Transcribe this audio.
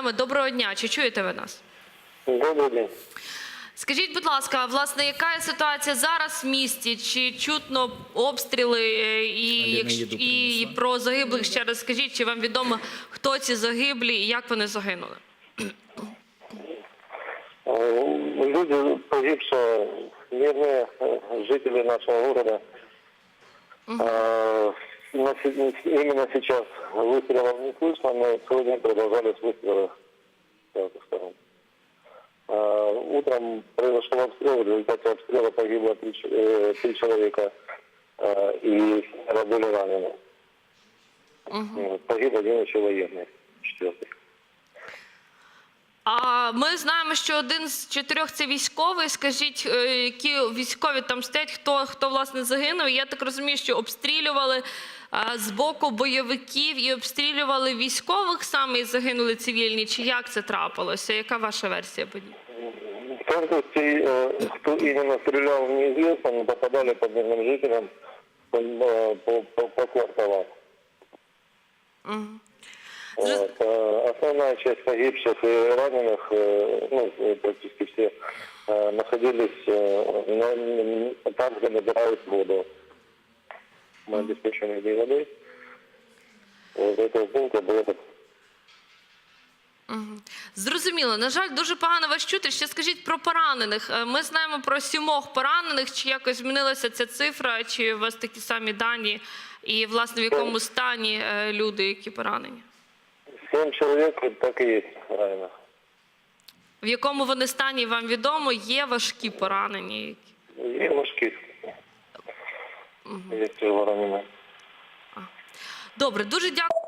Артеме, доброго дня. Чи чуєте ви нас? Добрый день. Скажіть, будь ласка, власне, яка є ситуація зараз в місті? Чи чутно обстріли е, і, Аліна якщо- їду і принесла. про загиблих ще раз скажіть, чи вам відомо, хто ці загиблі і як вони загинули? Э, Люди погибшие, мирные э, жители нашего города. Э, на се- Именно сейчас выстрелов не слышно, но целый день продолжались выстрелы с разных сторон. Э, Утром произошел обстрел, в результате обстрела погибло три, ч- э, три человека э, и семеро были ранены. Э, Погиб один еще военный, четвертый. А ми знаємо, що один з чотирьох це військовий. Скажіть, е, які військові там стоять, хто хто власне загинув? Я так розумію, що обстрілювали е, з боку бойовиків і обстрілювали військових саме і загинули цивільні. Чи як це трапилося? Яка ваша версія подій? В точности, э, кто именно стрелял, неизвестно, но попадали по мирным жителям по, э, по, по, по кварталам. Вот. э, Основная часть погибших и раненых, э, ну, э, практически все, э, находились э, на- там, где набирают воду. Мы обеспечены этой водой. Вот этого пункта было Зрозуміло. На жаль, дуже погано вас чути. Ще скажіть про поранених. Е, Ми знаємо про сімох поранених. Чи якось змінилася ця цифра, чи у вас такі самі дані? І власне в якому стані е, люди, які поранені? семь человек, так и есть раненых. В якому вони стані вам відомо? Є важкі поранені. які? Девушки. Есть раненые. Добре, дуже дякую.